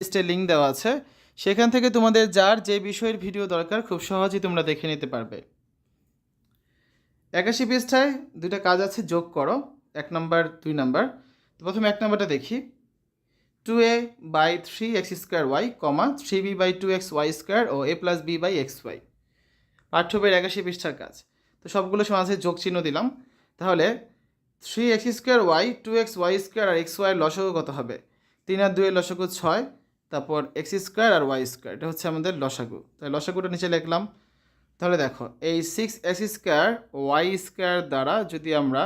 লিস্টের লিঙ্ক দেওয়া আছে। সেখান থেকে তোমাদের যার যে বিষয়ের ভিডিও দরকার, খুব সহজেই তোমরা দেখে নিতে পারবে। একাশি পৃষ্ঠায় দুইটা কাজ আছে, যোগ করো। এক নাম্বার, দুই নাম্বার। প্রথমে এক নাম্বারটা দেখি। Two a by three x square y comma three b by two x y square O a plus b by x y পাঠ্যবের একাশি পৃষ্ঠার কাজ। তো সবগুলো মাঝে যোগ চিহ্ন দিলাম। তাহলে three x square y two x y square আর এক্স ওয়াই লসগু কত হবে। তিন আর দুয়ের লসগু ছয়। তারপর এক্স স্কোয়ার আর ওয়াই স্কোয়ার এটা হচ্ছে আমাদের লসাগু। তাই লসাগুটা নিচে লিখলাম। তাহলে দেখো, এই six x square y square দ্বারা যদি আমরা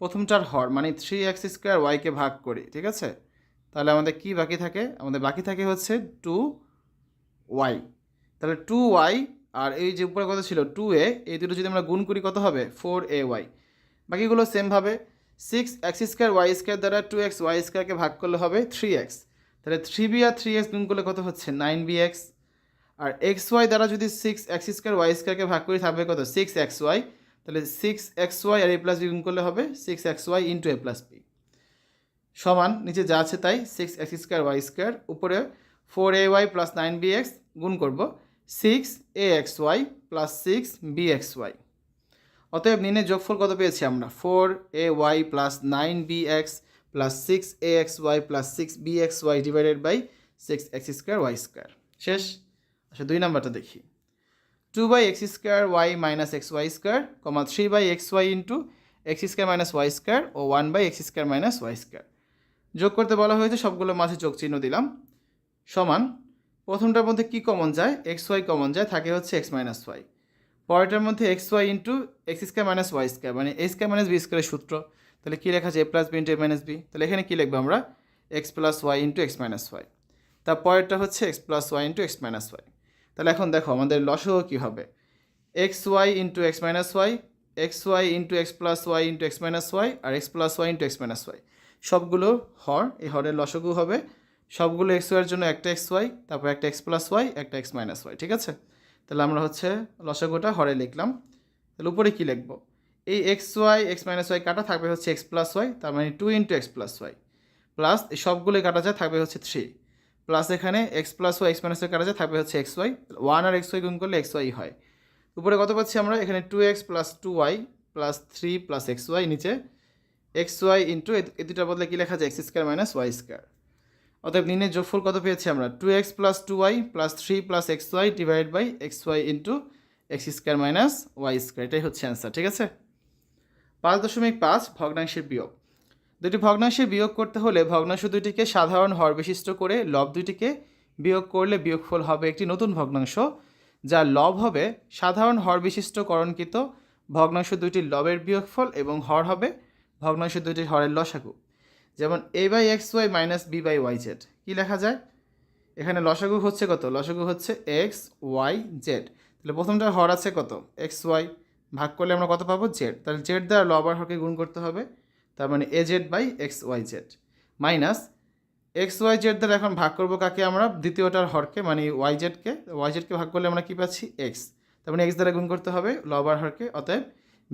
প্রথমটার হর মানে থ্রি এক্স স্কোয়ার ওয়াইকে ভাগ করি, ঠিক আছে? তাহলে আমাদের কি বাকি থাকে? আমাদের বাকি থাকে হচ্ছে টু ওয়াই তাহলে টু ওয়াই আর এই যে উপরে কথা ছিল টু এ এই দুটো যদি আমরা গুণ করি কত হবে? ফোর এ ওয়াই বাকিগুলো সেমভাবে six x square y square দ্বারা টু এক্স ওয়াই স্কোয়ারকে ভাগ করলে হবে থ্রি এক্স তাহলে থ্রি বি আর থ্রি এক্স গুণ করলে কত হচ্ছে? নাইন বি এক্স আর এক্স ওয়াই দ্বারা যদি সিক্স এক্স স্কোয়ার ওয়াই স্কোয়ারকে ভাগ করি থাকবে কত? সিক্স এক্স ওয়াই তাহলে সিক্স এক্স ওয়াই আর এ প্লাস বি গুণ করলে হবে six x y into a plus b সমান, নিচে যা আছে তাই six x square y square উপরে four a y plus nine b x গুণ করব six a x y plus six b x y অতএব নিনে যোগফল কত পেয়েছি আমরা? Four a y plus nine b x plus six a x y plus six b x y divided by six x square y square শেষ। আচ্ছা দুই নাম্বারটা দেখি। Two by x square y minus x y square comma three by x y into x square minus y square O one by x square minus y square যোগ করতে বলা হয়েছে, সবগুলো মাঝে যোগ চিহ্ন দিলাম। সমান। প্রথমটার মধ্যে কি কমন যায়? এক্স ওয়াই কমন যায়, থাকে হচ্ছে এক্স মাইনাস ওয়াই পরেরটার মধ্যে x y into x square minus y square মানে এ স্কোয়ার মাইনাস বি স্কোয়ারের সূত্র। তাহলে কী লেখা আছে? A plus b into a minus b তাহলে এখানে কী লিখব আমরা? X plus y into x minus y তারপরেরটা হচ্ছে x plus y into x minus y তাহলে এখন দেখো, আমাদের লসও কী হবে? X y into x minus y x y into x plus y into x minus y আর x plus y into x minus y সবগুলো হর, এই হরের লসগু হবে। সবগুলো এক্স ওয়াইয়ের জন্য একটা এক্স ওয়াই তারপর একটা এক্স প্লাস ওয়াই একটা এক্স মাইনাস ওয়াই ঠিক আছে? তাহলে আমরা হচ্ছে লসাগুটা হরে লিখলাম। তাহলে উপরে কী লিখব? এই x y x minus y কাটা থাকবে হচ্ছে এক্স প্লাস ওয়াই তার মানে two into x plus y plus এই সবগুলোই কাটা যায় থাকবে হচ্ছে থ্রি প্লাস এখানে x plus y x minus y কাটা যায় থাকবে হচ্ছে এক্স ওয়াই ওয়ান আর এক্স ওয়াই গুণ করলে এক্স ওয়াই হয়। উপরে কত পাচ্ছি আমরা? এখানে two x plus two y plus three plus x y নিচে। এক্স ওয়াই ইন্টু এ দুটার বদলে কী লেখা যায়? X square minus y square অতএব নিনের যোগফল কত পেয়েছি আমরা? Two x plus two y plus three plus x y divide by x y into x square minus y square এটাই হচ্ছে অ্যান্সার ঠিক আছে? পাঁচ দশমিক পাঁচ ভগ্নাংশের বিয়োগ। দুটি ভগ্নাংশের বিয়োগ করতে হলে ভগ্নাংশ দুটিকে সাধারণ হর বিশিষ্ট করে লব দুটিকে বিয়োগ করলে বিয়োগফল হবে একটি নতুন ভগ্নাংশ যার লব হবে সাধারণ হর বিশিষ্ট করণকৃত ভগ্নাংশ দুইটির লবের বিয়োগফল এবং হর হবে ভগ্নাংশ দুইটির হরের লসাগু। যেমন a by x y minus b by y z কী লেখা যায়? এখানে লসাগু হচ্ছে কত? লসাগু হচ্ছে এক্স ওয়াই জেড তাহলে প্রথমটা হর আছে কত? এক্স ওয়াই ভাগ করলে আমরা কত পাবো? জেড তাহলে জেড দ্বারা লবার হরকে গুণ করতে হবে। তার মানে a z by x y z minus x y z দ্বারা এখন ভাগ করব কাকে আমরা? দ্বিতীয়টার হরকে মানে ওয়াই জেডকে ওয়াই জেডকে ভাগ করলে আমরা কী পাচ্ছি? এক্স তার মানে এক্স দ্বারা গুণ করতে হবে লবার হরকে, অতএব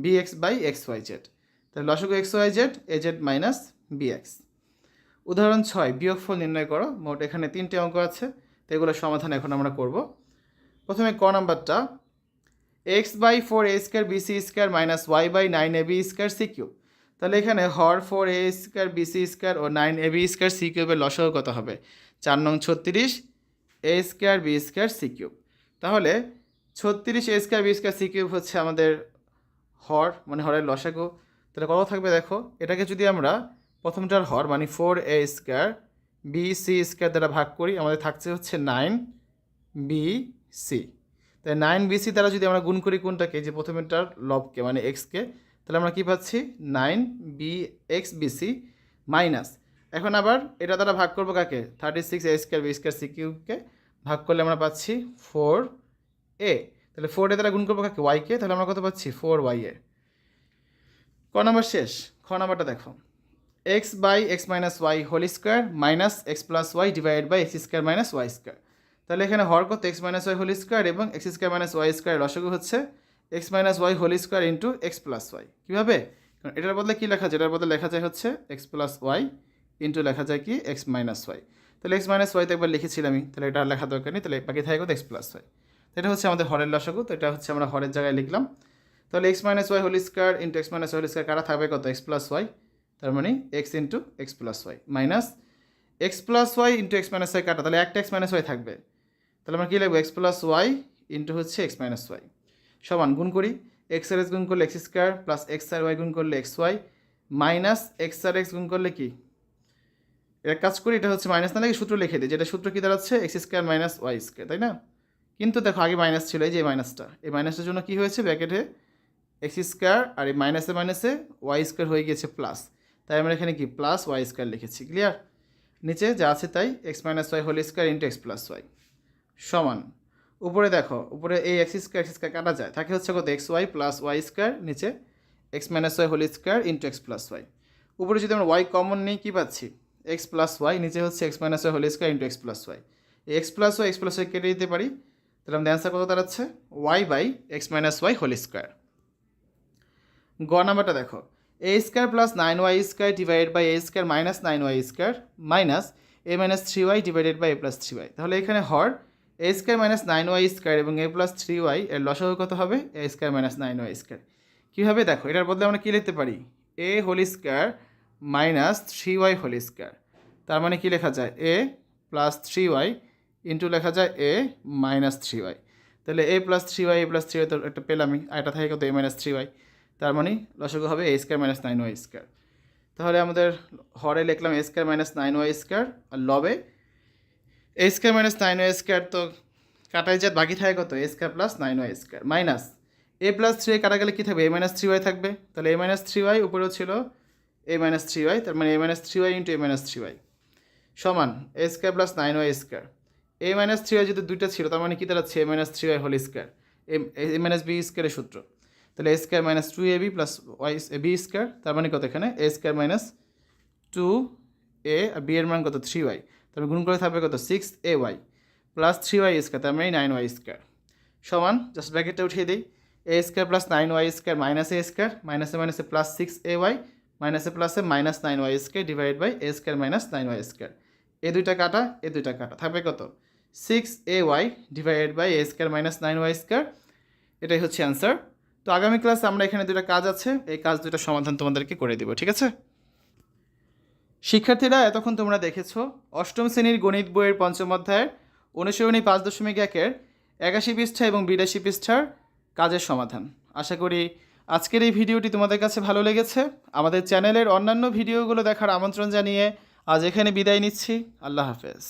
b x by x y z তাহলে লসগু x y z a z minus b x উদাহরণ ছয়, বিয়োগফল নির্ণয় করো। মোট এখানে তিনটে অঙ্ক আছে, তো এগুলোর সমাধান এখন আমরা করব। প্রথমে ক নাম্বারটা x by four a square b c square minus y by nine a b square c cube. তাহলে এখানে হর four a square b c square O nine a b square c কিউবের লসও কত হবে? চার নং ছত্রিশ a square b square c cube. তাহলে ছত্রিশ a square b square c cube হচ্ছে আমাদের হর মানে হরের লসাগু। তাহলে কত থাকবে দেখো? এটাকে যদি আমরা প্রথমটার হর মানে four a square b c square দ্বারা ভাগ করি, আমাদের থাকছে হচ্ছে নাইন বি সি। তাই নাইন বি সি দ্বারা যদি আমরা গুণ করি কোনটাকে? যে প্রথমেরটার লবকে মানে এক্সকে তাহলে আমরা কী পাচ্ছি? Nine b x b c minus এখন আবার এটা দ্বারা ভাগ করব কাকে? Thirty six a square b square c কিউবকে ভাগ করলে আমরা পাচ্ছি ফোর এ তাহলে ফোর এ দ্বারা গুণ করব কাকে? ওয়াইকে তাহলে আমরা কত পাচ্ছি? Four y a. ক নাম্বার শেষ? খ নাম্বারটা দেখো। X by x minus y whole square minus x plus y divide by x square minus y square তাহলে এখানে হর কত? X minus y whole square এবং x square minus y square রসগু হচ্ছে x minus y whole square into x plus y কীভাবে? কারণ এটার বদলে কী লেখা যায়? এটার বদলে লেখা যায় হচ্ছে এক্স প্লাস ওয়াই ইন্টু লেখা যায় কি? এক্স মাইনাস ওয়াই তাহলে এক্স মাইনাস ওয়াই তো একবার লিখেছিলাম আমি তাহলে এটা লেখা দরকার নেই, তাহলে বাকি থাকে কত? এক্স প্লাস ওয়াই এটা হচ্ছে আমাদের হরের লসাগু, তো এটা হচ্ছে আমরা হরের জায়গায় লিখলাম। তাহলে x minus y whole square into x minus whole square কারা থাকবে কত? এক্স প্লাস ওয়াই তার মানে x into x plus y minus x plus y into x minus y কাটা। তাহলে একটা এক্স মাইনাস ওয়াই থাকবে। তাহলে আমরা কী লিখব এক্স প্লাস ওয়াই ইন্টু হচ্ছে এক্স মাইনাস ওয়াই সমান গুণ করি এক্স আর এক্স গুণ করলে এক্স স্কোয়ার প্লাস এক্স আর ওয়াই গুণ করলে এক্স ওয়াই মাইনাস এক্স আর এক্স গুণ করলে কি? এর কাজ করি, এটা হচ্ছে মাইনাস না লাগে সূত্র লিখে দিই, যেটা সূত্র কী দাঁড়াচ্ছে? X square minus y square তাই না? কিন্তু দেখো, আগে মাইনাস ছিল, এই যে মাইনাসটা এই মাইনাসের জন্য কী হয়েছে? ব্র্যাকেটে এক্স স্কোয়ার আর এই মাইনাসে মাইনাসে ওয়াই স্কোয়ার হয়ে গিয়েছে প্লাস তাই আমরা এখানে কি? প্লাস ওয়াই স্কোয়ার লিখেছি ক্লিয়ার নিচে যা আছে তাই x minus y whole square into x plus y সমান। উপরে দেখো, উপরে এই এক্স স্কোয়ার এক্স স্কোয়ার কাটা যায়। থাকে হচ্ছে কত? X y plus y square নিচে x minus y whole square into x plus y উপরে যদি আমরা ওয়াই কমন নিই, কী পাচ্ছি? এক্স প্লাস ওয়াই নিচে হচ্ছে x minus y whole square into x plus y x plus y x plus y কেটে দিতে পারি, তাহলে আমাদের অ্যান্সার কত দাঁড়াচ্ছে? Y by x minus y whole square গ নাম্বারটা দেখো। A square plus nine y square divided by a square minus nine y square minus a minus three y divided by a plus three y তাহলে এখানে হর a square minus nine y square এবং a plus three y এর লসাগু কত হবে? A square minus nine y square কীভাবে দেখো, এটার বদলে আমরা কী লিখতে পারি? A whole square minus three y whole square তার মানে কী লেখা যায়? A plus three y into লেখা যায় এ মাইনাস থ্রি ওয়াই তাহলে a plus three y a plus three y তো একটা পেলামই আর এটা থাকে কত? এ মাইনাস থ্রি ওয়াই তার মানে লসগু হবে a square minus nine y square তাহলে আমাদের হরে লিখলাম a square minus nine y square R লবে a square minus nine y square তো কাটাই যায়, বাকি থাকে কত? A square plus nine y square minus a plus three y কাটা গেলে কী থাকবে? এ মাইনাস থ্রি ওয়াই থাকবে। তাহলে এ মাইনাস থ্রি ওয়াই উপরেও ছিল এ মাইনাস থ্রি ওয়াই তার মানে a minus three y into a minus three y সমান a square plus nine y square a minus three y যদি দুইটা ছিল, তার মানে কি দাঁড়াচ্ছে? A minus three y whole square a minus b স্কোয়ারের সূত্র। তাহলে a square minus two a b plus y a b square তার মানে কত এখানে? A square minus two a R b এর মান কত? থ্রি ওয়াই তারপরে গুণ করে থাকবে কত? Six a y plus three y square তার মানে নাইন ওয়াই স্কোয়ার সমান জাস্ট ব্র্যাকেটটা উঠিয়ে দিই। A square plus nine y square minus a square মাইনাসে মাইনাসে প্লাস সিক্স এ ওয়াই মাইনাসে প্লাসে minus nine y square divide by a square minus nine y square a দুইটা কাটা, এ দুইটা কাটা, থাকবে কত? Six a y divided by a square minus nine y square এটাই হচ্ছে অ্যান্সার তো আগামী ক্লাসে আমরা এখানে দুটো কাজ আছে, এই কাজ দুটো সমাধান তোমাদেরকে করে দেবো, ঠিক আছে? শিক্ষার্থীরা, এতক্ষণ তোমরা দেখেছ অষ্টম শ্রেণির গণিত বইয়ের পঞ্চম অধ্যায়ের অনুসরণী পাঁচ দশমিক একের একাশি পৃষ্ঠা এবং বিরাশি পৃষ্ঠার কাজের সমাধান। আশা করি আজকের এই ভিডিওটি তোমাদের কাছে ভালো লেগেছে। আমাদের চ্যানেলের অন্যান্য ভিডিওগুলো দেখার আমন্ত্রণ জানিয়ে আজ এখানে বিদায় নিচ্ছি। আল্লাহ হাফেজ।